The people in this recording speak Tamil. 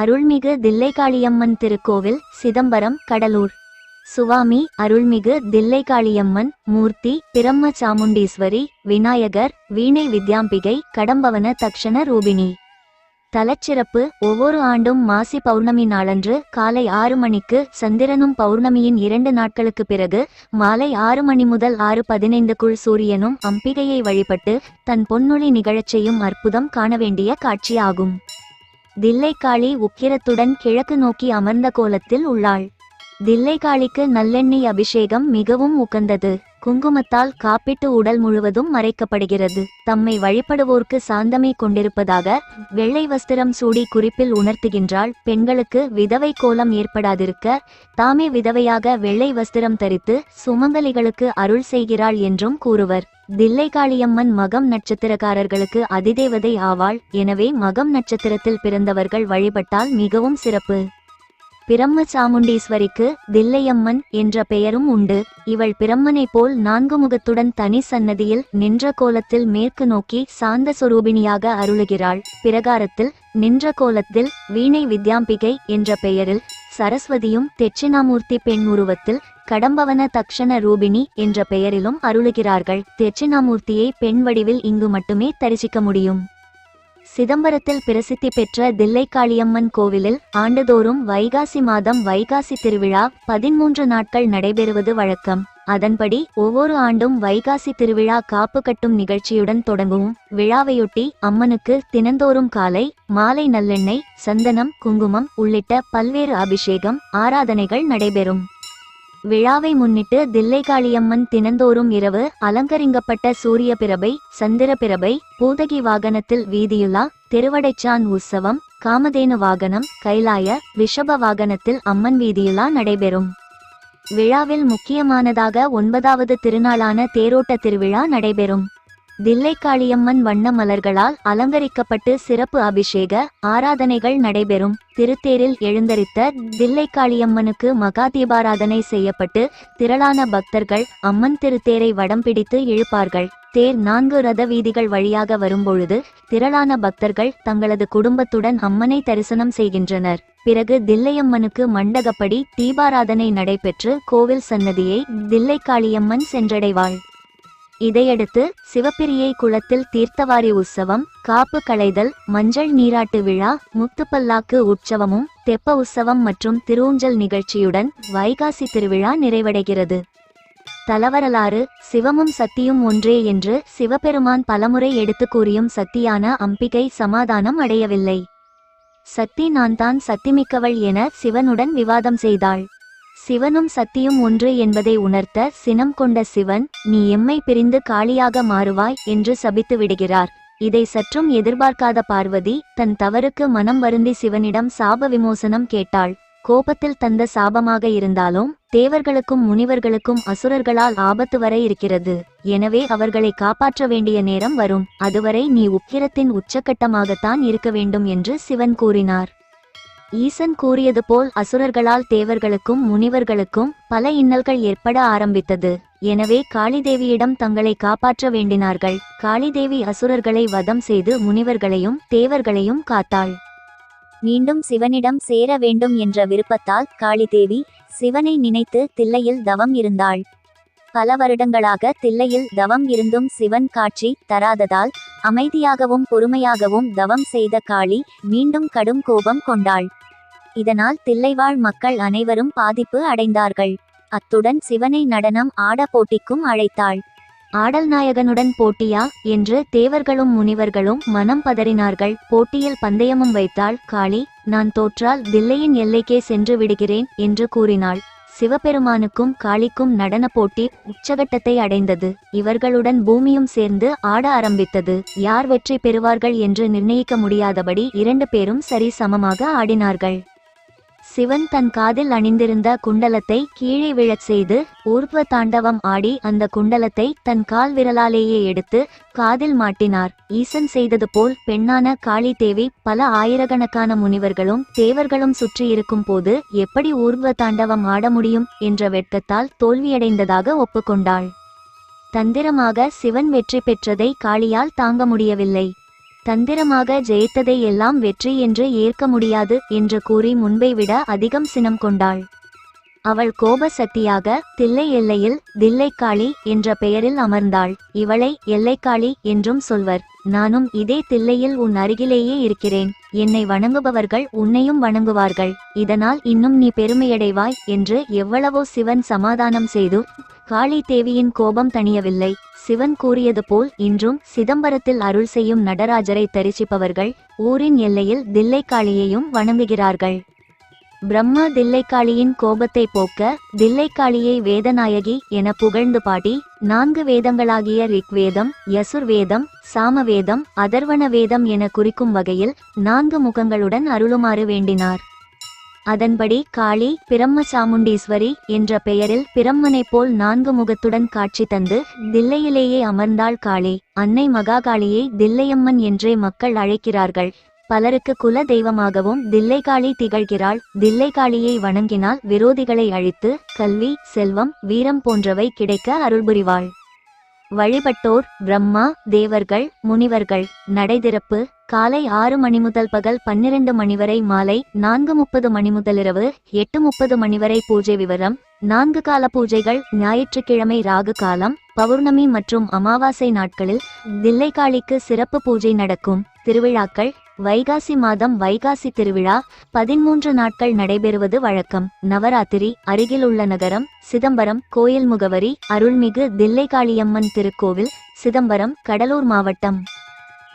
அருள்மிகு தில்லைகாளியம்மன் திருக்கோவில் சிதம்பரம் கடலூர். சுவாமி அருள்மிகு தில்லைகாளியம்மன் மூர்த்தி பிரம்ம சாமுண்டீஸ்வரி விநாயகர் வீணை வித்யாம்பிகை கடம்பவன தக்ஷண ரூபிணி. தலச்சிறப்பு ஒவ்வொரு ஆண்டும் மாசி பௌர்ணமி நாளன்று காலை ஆறு மணிக்கு சந்திரனும் பௌர்ணமியின் இரண்டு நாட்களுக்கு பிறகு மாலை ஆறு மணி முதல் ஆறு பதினைந்துக்குள் சூரியனும் அம்பிகையை வழிபட்டு தன் பொன்னொழி நிகழச் செய்யும் அற்புதம் காண வேண்டிய காட்சியாகும். தில்லைக்காளி உக்கிரத்துடன் கிழக்கு நோக்கி அமர்ந்த கோலத்தில் உள்ளாள். தில்லைக்காளிக்கு நல்லெண்ணெய் அபிஷேகம் மிகவும் உகந்தது. குங்குமத்தால் காப்பிட்டு உடல் முழுவதும் மறைக்கப்படுகிறது. தம்மை வழிபடுவோர்க்கு சாந்தமை கொண்டிருப்பதாக வெள்ளை வஸ்திரம் சூடி குறிப்பில் உணர்த்துகின்றாள். பெண்களுக்கு விதவை கோலம் ஏற்படாதிருக்க தாமே விதவையாக வெள்ளை வஸ்திரம் தரித்து சுமங்கலிகளுக்கு அருள் செய்கிறாள் என்றும் கூறுவர். தில்லைகாளியம்மன் மகம் நட்சத்திரக்காரர்களுக்கு அதிதேவதை ஆவாள். எனவே மகம் நட்சத்திரத்தில் பிறந்தவர்கள் வழிபட்டால் மிகவும் சிறப்பு. பிரம்ம சாமுண்டீஸ்வரிக்கு தில்லையம்மன் என்ற பெயரும் உண்டு. இவள் பிரம்மனைப் போல் நான்கு முகத்துடன் தனி சன்னதியில் நின்ற கோலத்தில் மேற்கு நோக்கி சாந்த சொரூபிணியாக அருளுகிறாள். பிரகாரத்தில் நின்ற கோலத்தில் வீணை வித்யாம்பிகை என்ற பெயரில் சரஸ்வதியும் தெட்சிணாமூர்த்தி பெண் உருவத்தில் கடம்பவன தக்ஷண ரூபிணி என்ற பெயரிலும் அருளுகிறார்கள். தெட்சிணாமூர்த்தியை பெண் வடிவில் இங்கு மட்டுமே தரிசிக்க முடியும். சிதம்பரத்தில் பிரசித்தி பெற்ற தில்லைக்காளியம்மன் கோவிலில் ஆண்டுதோறும் வைகாசி மாதம் வைகாசி திருவிழா பதிமூன்று நாட்கள் நடைபெறுவது வழக்கம். அதன்படி ஒவ்வொரு ஆண்டும் வைகாசி திருவிழா காப்பு கட்டும் நிகழ்ச்சியுடன் தொடங்கும். விழாவையொட்டி அம்மனுக்கு தினந்தோறும் காலை மாலை நல்லெண்ணெய் சந்தனம் குங்குமம் உள்ளிட்ட பல்வேறு அபிஷேகம் ஆராதனைகள் நடைபெறும். விழாவை முன்னிட்டு தில்லைகாளியம்மன் தினந்தோறும் இரவு அலங்கரிங்கப்பட்ட சூரிய பிரபை சந்திர பிரபை பூதகி வாகனத்தில் வீதியுலா திருவடைச்சான் உற்சவம் காமதேனு வாகனம் கைலாய ரிஷப வாகனத்தில் அம்மன் வீதியுலா நடைபெறும். விழாவில் முக்கியமானதாக ஒன்பதாவது திருநாளான தேரோட்ட திருவிழா நடைபெறும். தில்லைக்காளியம்மன் வண்ண மலர்களால் அலங்கரிக்கப்பட்டு சிறப்பு அபிஷேக ஆராதனைகள் நடைபெறும். திருத்தேரில் எழுந்தரித்த தில்லைக்காளியம்மனுக்கு மகா தீபாராதனை செய்யப்பட்டு திரளான பக்தர்கள் அம்மன் திருத்தேரை வடம் பிடித்து இழுப்பார்கள். தேர் நான்கு ரத வீதிகள் வழியாக வரும்பொழுது திரளான பக்தர்கள் தங்களது குடும்பத்துடன் அம்மனை தரிசனம் செய்கின்றனர். பிறகு தில்லையம்மனுக்கு மண்டகப்படி தீபாராதனை நடைபெற்று கோவில் சன்னதியை தில்லைக்காளியம்மன் சென்றடைவாள். இதையடுத்து சிவப்பிரியை குளத்தில் தீர்த்தவாரி உற்சவம் காப்பு களைதல் மஞ்சள் நீராட்டு விழா முத்துப்பல்லாக்கு உற்சவமும் தெப்ப உற்சவம் மற்றும் திருஊஞ்சல் நிகழ்ச்சியுடன் வைகாசி திருவிழா நிறைவடைகிறது. தலவரலாறு சிவமும் சக்தியும் ஒன்றே என்று சிவபெருமான் பலமுறை எடுத்து கூறியும் சக்தியான அம்பிகை சமாதானம் அடையவில்லை. சக்தி நான் தான் சக்திமிக்கவள் என சிவனுடன் விவாதம் செய்தாள். சிவனும் சக்தியும் ஒன்று என்பதை உணர்த்த சினம் கொண்ட சிவன் நீ எம்மை பிரிந்து காளியாக மாறுவாய் என்று சபித்து விடுகிறார். இதை சற்றும் எதிர்பார்க்காத பார்வதி தன் தவறுக்கு மனம் வருந்தி சிவனிடம் சாப விமோசனம் கேட்டாள். கோபத்தில் தந்த சாபமாக இருந்தாலும் தேவர்களுக்கும் முனிவர்களுக்கும் அசுரர்களால் ஆபத்து வர இருக்கிறது. எனவே அவர்களை காப்பாற்ற வேண்டிய நேரம் வரும். அதுவரை நீ உக்கிரத்தின் உச்சக்கட்டமாகத்தான் இருக்க வேண்டும் என்று சிவன் கூறினார். ஈசன் கூறியது போல் அசுரர்களால் தேவர்களுக்கும் முனிவர்களுக்கும் பல இன்னல்கள் ஏற்பட ஆரம்பித்தது. எனவே காளிதேவியிடம் தங்களை காப்பாற்ற வேண்டினார்கள். காளிதேவி அசுரர்களை வதம் செய்து முனிவர்களையும் தேவர்களையும் காத்தாள். மீண்டும் சிவனிடம் சேர வேண்டும் என்ற விருப்பத்தால் காளிதேவி சிவனை நினைத்து தில்லையில் தவம் இருந்தாள். பல வருடங்களாக தில்லையில் தவம் இருந்தும் சிவன் காட்சி தராததால் அமைதியாகவும் பொறுமையாகவும் தவம் செய்த காளி மீண்டும் கடும் கோபம் கொண்டாள். இதனால் தில்லைவாழ் மக்கள் அனைவரும் பாதிப்பு அடைந்தார்கள். அத்துடன் சிவனை நடனம் ஆட போட்டிக்கும் அழைத்தாள். ஆடல் நாயகனுடன் போட்டியா என்று தேவர்களும் முனிவர்களும் மனம் பதறினார்கள். போட்டியில் பந்தயமும் வைத்தாள். காளி நான் தோற்றால் தில்லையின் எல்லைக்கே சென்று விடுகிறேன் என்று கூறினாள். சிவபெருமானுக்கும் காளிக்கும் நடன போட்டி உச்சகட்டத்தை அடைந்தது. இவர்களுடன் பூமியும் சேர்ந்து ஆட ஆரம்பித்தது. யார் வெற்றி பெறுவார்கள் என்று நிர்ணயிக்க முடியாதபடி இரண்டு பேரும் சரி சமமாக ஆடினார்கள். சிவன் தன் காதில் அணிந்திருந்த குண்டலத்தை கீழே விழச் செய்து ஊர்வ தாண்டவம் ஆடி அந்த குண்டலத்தை தன் கால் விரலாலேயே எடுத்து காதில் மாட்டினார். ஈசன் செய்தது போல் பெண்ணான காளி தேவி பல ஆயிரக்கணக்கான முனிவர்களும் தேவர்களும் சுற்றி இருக்கும் போது எப்படி ஊர்வ தாண்டவம் ஆட முடியும் என்ற வெட்கத்தால் தோல்வியடைந்ததாக ஒப்புக்கொண்டாள். தந்திரமாக சிவன் வெற்றி பெற்றதை காளியால் தாங்க முடியவில்லை. தந்திரமாக ஜெயித்ததை எல்லாம் வெற்றி என்று ஏற்க முடியாது என்று கூறி முன்பை விட அதிகம் சினம் கொண்டாள். அவள் கோப சக்தியாக தில்லை எல்லையில் தில்லைக்காளி என்ற பெயரில் அமர்ந்தாள். இவளை எல்லைக்காளி என்றும் சொல்வர். நானும் இதே தில்லையில் உன் அருகிலேயே இருக்கிறேன். என்னை வணங்குபவர்கள் உன்னையும் வணங்குவார்கள். இதனால் இன்னும் நீ பெருமையடைவாய் என்று எவ்வளவோ சிவன் சமாதானம் செய்து காளி தேவியின் கோபம் தணியவில்லை. சிவன் கூறியது போல் இன்றும் சிதம்பரத்தில் அருள் செய்யும் நடராஜரை தரிசிப்பவர்கள் ஊரின் எல்லையில் தில்லைக்காளியையும் வணங்குகிறார்கள். பிரம்மா தில்லைக்காளியின் கோபத்தை போக்க தில்லைக்காளியை வேதநாயகி என புகழ்ந்து பாடி நான்கு வேதங்களாகிய ரிக்வேதம் யசுர்வேதம் சாமவேதம் அதர்வண வேதம் என குறிக்கும் வகையில் நான்கு முகங்களுடன் அருளுமாறு வேண்டினார். அதன்படி காளி பிரம்ம சாமுண்டீஸ்வரி என்ற பெயரில் பிரம்மனைப் போல் நான்கு முகத்துடன் காட்சி தந்து தில்லையிலேயே அமர்ந்தாள் காளி. அன்னை மகாகாளியை தில்லையம்மன் என்றே மக்கள் அழைக்கிறார்கள். பலருக்கு குல தெய்வமாகவும் தில்லைகாளி திகழ்கிறாள். தில்லைகாளியை வணங்கினால் விரோதிகளை அழித்து கல்வி செல்வம் வீரம் போன்றவை கிடைக்க அருள்புரிவாள். வழிபட்டோர் பிரம்மா தேவர்கள் முனிவர்கள். நடைதிறப்பு காலை ஆறு மணி முதல் பகல் பன்னிரண்டு மணி வரை மாலை நான்கு முப்பது மணி முதல் இரவு எட்டு முப்பது மணி வரை பூஜை விவரம். நான்கு கால பூஜைகள் ஞாயிற்றுக்கிழமை ராகு காலம். பௌர்ணமி மற்றும் அமாவாசை நாட்களில் தில்லைகாளிக்கு சிறப்பு பூஜை நடக்கும் திருவிழாக்கள் வைகாசி மாதம் வைகாசி திருவிழா பதிமூன்று நாட்கள் நடைபெறுவது வழக்கம். நவராத்திரி அருகிலுள்ள நகரம் சிதம்பரம் கோயில் முகவரி அருள்மிகு தில்லைகாளியம்மன் திருக்கோவில் சிதம்பரம் கடலூர் மாவட்டம்.